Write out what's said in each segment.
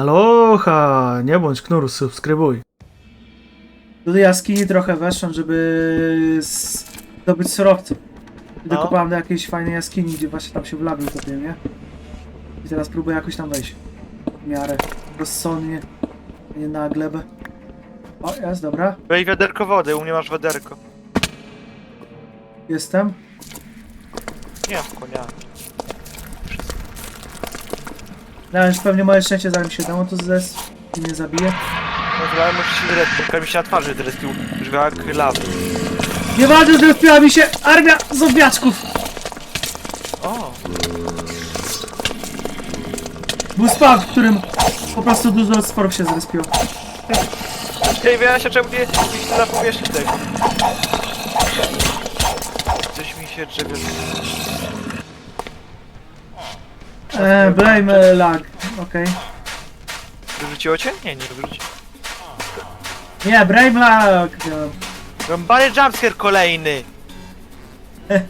Aloha! Nie bądź knur, subskrybuj. Do jaskini trochę weszłem, żeby zdobyć surowce. I No. dokopałem do jakiejś fajnej jaskini, gdzie właśnie tam się w labie utopiłem, nie? I teraz próbuję jakoś tam wejść. W miarę rozsądnie, a nie na glebę. O, jest, dobra. Weź wiaderko wody, u mnie masz wiaderko. Jestem. Nie mam konia. No, już pewnie moje szczęście, zanim się dam, to zes i mnie zabije. No ale musisz się bo mi się na twarzy zrespił. Brzmi jak lawy. Nieważne, że wpiła mi się armia zombiaczków! O! Był spam, w którym po prostu dużo stworów się zrespiło. Ej, wiem się czemu nie nie zapomniesz tego. Coś mi się drzewia. Eee, blame e, lag, okej. Wyrzuciło cię? Nie, nie wyrzuciło. Nie, blame lag! e, Rąbany jumpscare kolejny! Eh.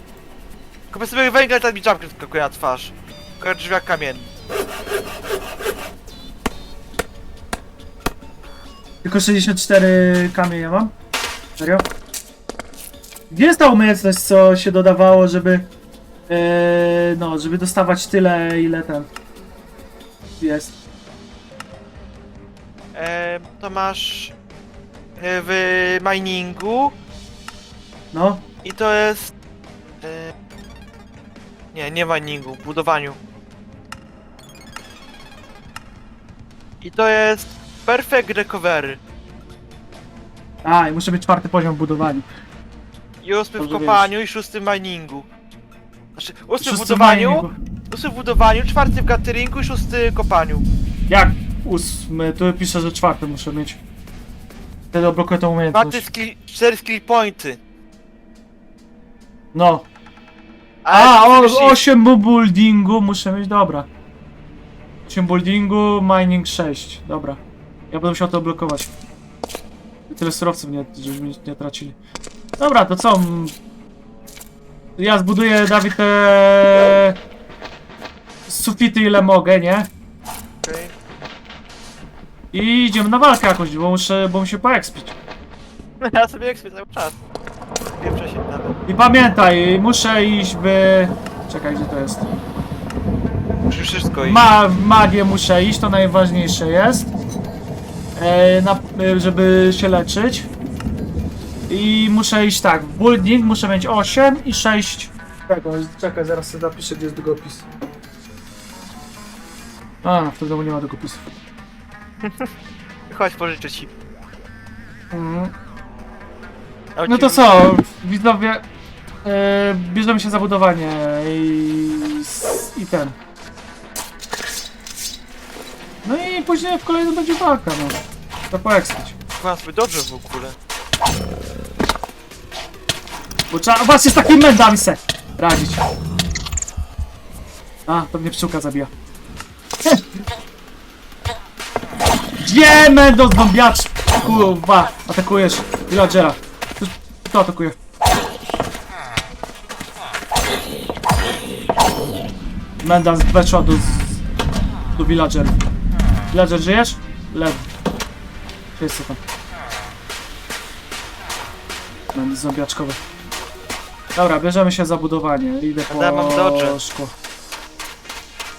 Kupię sobie węgiel, tak mi jumpscare skakuje na twarz. Tylko drzwiach kamienny. Tylko 64 kamienie mam? Serio? Gdzie jest ta umiejętność, co się dodawało, żeby... e, no, żeby dostawać tyle, ile ten... Jest. Eee, to masz... e, w miningu No, i to jest... E, nie, nie miningu, w budowaniu. I to jest Perfect Recovery. a i muszę być czwarty poziom w budowaniu. I ósmy w Dobrze kopaniu i szósty miningu. Znaczy, ósmy w Szósty budowaniu, miningu. ósmy w budowaniu, czwarty w cateringu i szósty w kopaniu. Jak? Ósmy, tu pisze, że czwarty muszę mieć. Wtedy odblokuję tą Czwarty umiejętność. skill, cztery skill pointy. No. A, o, jeśli- 8 buildingu muszę mieć, dobra. 8 buildingu, mining 6, dobra. Ja będę musiał to odblokować. Tyle surowców nie, żebyśmy nie, nie tracili. Dobra, to co? mm, Ja zbuduję, Dawid, te sufity ile mogę, nie? Okej. I idziemy na walkę jakoś, bo muszę, bo muszę poekspić. Ja sobie ekspię cały czas. Nie wcześniej nawet. I pamiętaj, muszę iść by... Czekaj, gdzie to jest? Musisz wszystko iść. Ma, w magię muszę iść, to najważniejsze jest. E, na, e, żeby się leczyć. I muszę iść tak, w building muszę mieć 8 i 6. Czekaj, czekaj, zaraz sobie napiszę, gdzie jest długopis. A, w tym domu nie ma długopisów. Chodź, pożyczę ci. Mhm. A u No to ciebie- co, widzowie, e, bierzemy się za budowanie i, i ten. No i później w kolejnym będzie walka, no. To. Chyba sobie dobrze w ogóle. Bo trzeba właśnie z takimi mędami se radzić. A, to mnie pszczółka zabija. Gdzie mędo zombiacz? Kurwa, atakujesz villagera. Kto atakuje? Menda weszła do, do villager. Villager, żyjesz? Lew. Co tam? Mendy zombiaczkowe. Dobra, bierzemy się za budowanie. Idę po Ja mam dodge. szkło.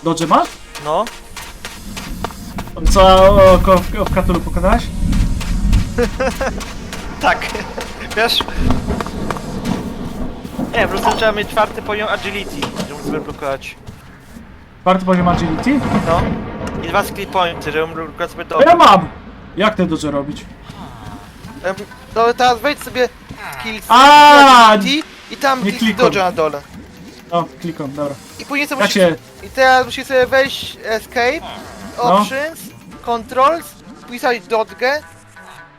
Dodge masz? No. Co o, o, w Katulu pokonałeś? Tak. Wiesz? Nie, po prostu trzeba mieć czwarty poziom agility, żeby sobie blokować. Czwarty poziom agility? No. I dwa skill pointy, żeby blokować sobie. To ja mam! Jak te dodge robić? Em, No teraz wejdź sobie skill A, agility i tam nie klik klikam. dodge na dole. O, klikam, dobra. I później sobie musisz, się... I teraz musisz sobie wejść escape, No. options, controls, wpisać dodge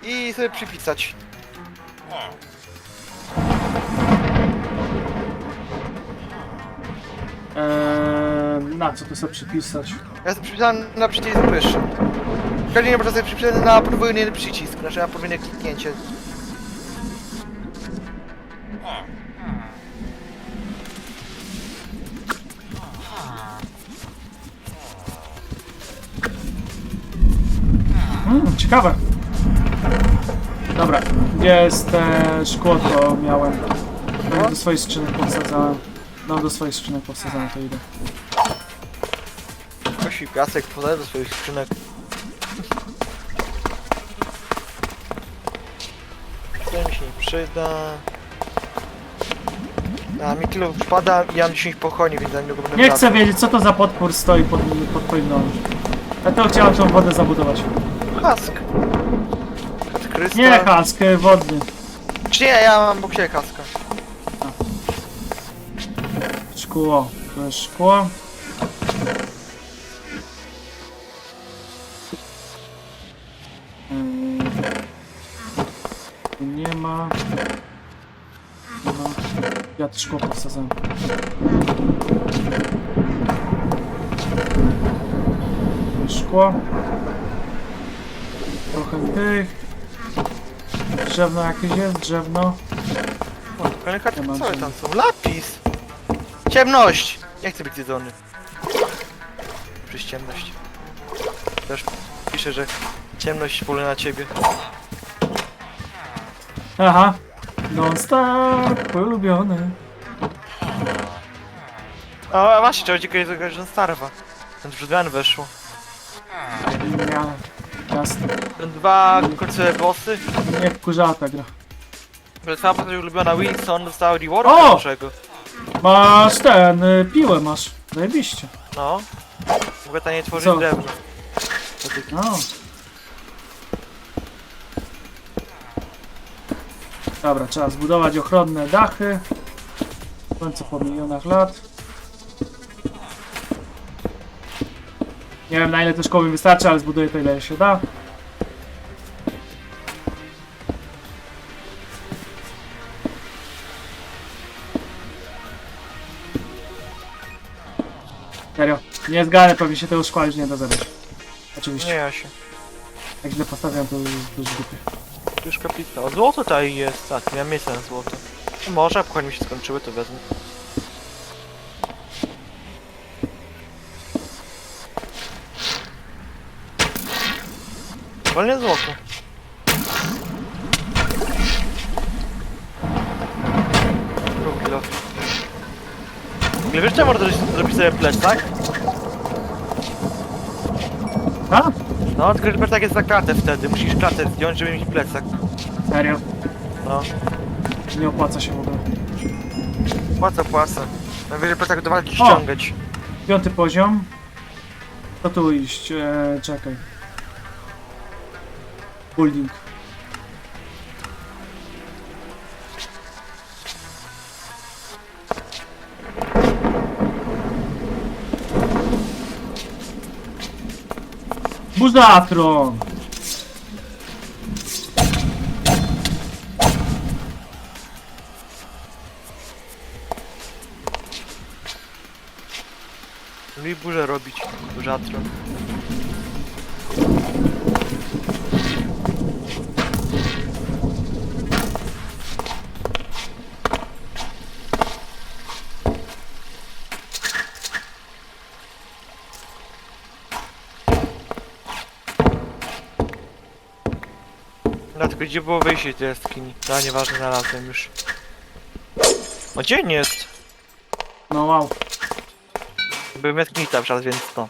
i sobie przypisać. Eee, na co to sobie przypisać? Ja sobie przypisałem na przycisk wyższy. W każdym razie można sobie przypisać na podwójny przycisk, znaczy na podwójne kliknięcie. Mm, ciekawe. Dobra, jest e, szkło, to miałem. No, do swoich skrzynek powsadzałem. No, do swoich skrzynek powsadzałem, to idę. Kosi piasek podaję do swoich skrzynek. To mi się nie przyda. A mi wpada i ja mam 10 pochoni, więc za niedługo będę Nie chcę wiedzieć, co to za podpór stoi pod, pod twoim domem. Ja to chciałem tą wodę zabudować. Kask. Kask Krysta. Nie hask, e, wodny. Czy nie, ja mam obok siebie kaska. Szkło. To jest szkło. Tu Nie ma. Nie ma. Ja to szkło powsadzam. Szkło. Trochę tych. Drzewno jakieś jest, drzewno. O, kolejne karty, Ja mam ciemno. tam są? Lapis! Ciemność! Nie chcę być zjedzony. Przez ciemność. Też pisze, że ciemność pole na ciebie. Aha. Don't stop, ulubiony. A właśnie, trzeba do Garden Starwa. Ten przed weszło. Ja, jasne. Dwa końcowe bossy. Nie wkurzała ta gra. Ale twoja postać ulubiona Wilson dostała reward O! naszego. Masz ten, y, piłę masz. Zajebiście. No. Mogę taniej tworzyć Co? drewno. No. Dobra, trzeba zbudować ochronne dachy. W końcu po milionach lat. Nie wiem na ile to szkoły wystarczy, ale zbuduję to ile się da. Serio, nie zgarnę, pewnie się tego szkła już nie da zabrać. Oczywiście. Nie ja się. Jak źle postawiam, to już w dupie. Już kapita. O złoto tutaj jest. Tak, miałem miejsce na złoto. Może, a mi się skończyły, to wezmę. Wolnie złoto. Drugi lot. W ogóle wiesz, że można zrobić- sobie plecak? A? No, tylko że plecak jest za klatę wtedy. Musisz klatę zdjąć, żeby mieć plecak. Serio? No. Nie opłaca się w ogóle. Płaca, płaca. Najwyżej plecak do walki O! ściągać. Piąty poziom. To tu iść, e, czekaj. Building. Buzatron! Lubi burzę robić. Burzatro. Gdzie było wyjście tej jaskini? No nieważne, znalazłem już. O dzień jest! No wow. Byłem jaskini cały czas, więc to.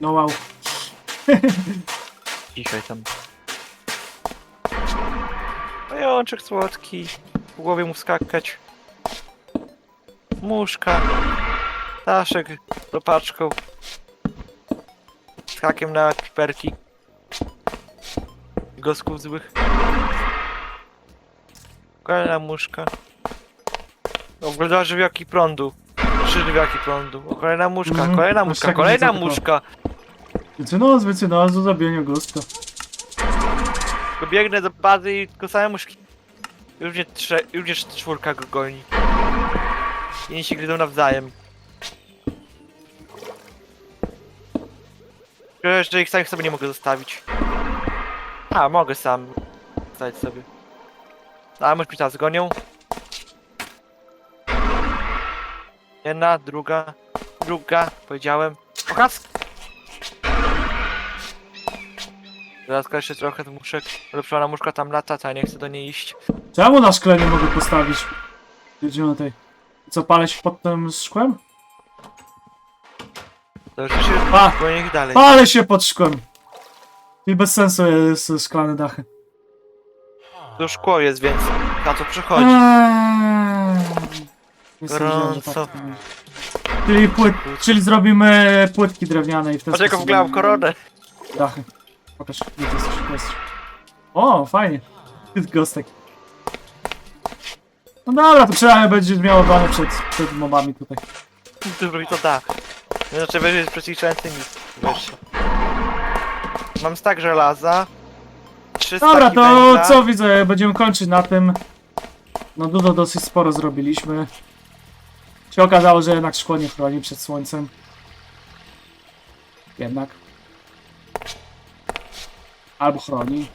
No wow. Cichaj tam. Pajączek słodki. Po głowie mu skakać. Muszka. Daszek z lopaczką. Z hakiem na piperki. Gosków złych. Kolejna muszka. Oglądała żywiołki prądu. Trzy żywiołki prądu. O, kolejna muszka, Mhm, kolejna aż muszka, tak kolejna widzę tylko. muszka. Wycynos, wycynos, do zabienia gosta. Tylko biegnę do bazy i tylko same muszki. Już mnie, trze, już mnie czwórka go goni. I się gryzą nawzajem. Szkoda, że ich samych sobie nie mogę zostawić. A, mogę sam zostawić sobie. A, mysz mi teraz gonią. Jedna, druga, druga, powiedziałem. Kask! Teraz jeszcze trochę, muszę... Ulepszona muszka tam lata, a nie chcę do niej iść. Czemu na szkle nie mogę postawić? Jedziemy tej. Co, palę się pod tym szkłem? To już się... A! Bo niech dalej. Palę się pod szkłem! I bez sensu jest szklane dachy. To szkło jest, więc na to przychodzi. Eee, nie sądziłem, że Gorąco. tak. Czyli, płyt, czyli zrobimy płytki drewniane i w ten Patrz jaką sposób koronę. dachy. Pokaż, gdzie ty jesteś, tu jesteś. O, fajnie. Gostek. No dobra, to przynajmniej będzie miało obrony przed, przed mobami tutaj. Dużo mi to da. Znaczy wyżej z przeciwczętymi. Wyższe. Mam stak żelaza. Dobra, to węgla. co widzę, będziemy kończyć na tym. No dużo dosyć sporo zrobiliśmy. Się okazało, że jednak szkło nie chroni przed słońcem. Jednak. Albo chroni,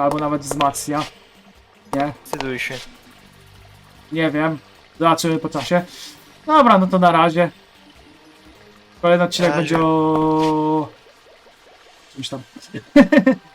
albo nawet wzmacnia. Nie, Decyduj się. nie wiem. Zobaczymy po czasie. Dobra, no to na razie. Kolejny odcinek Na razie. będzie o... czymś tam.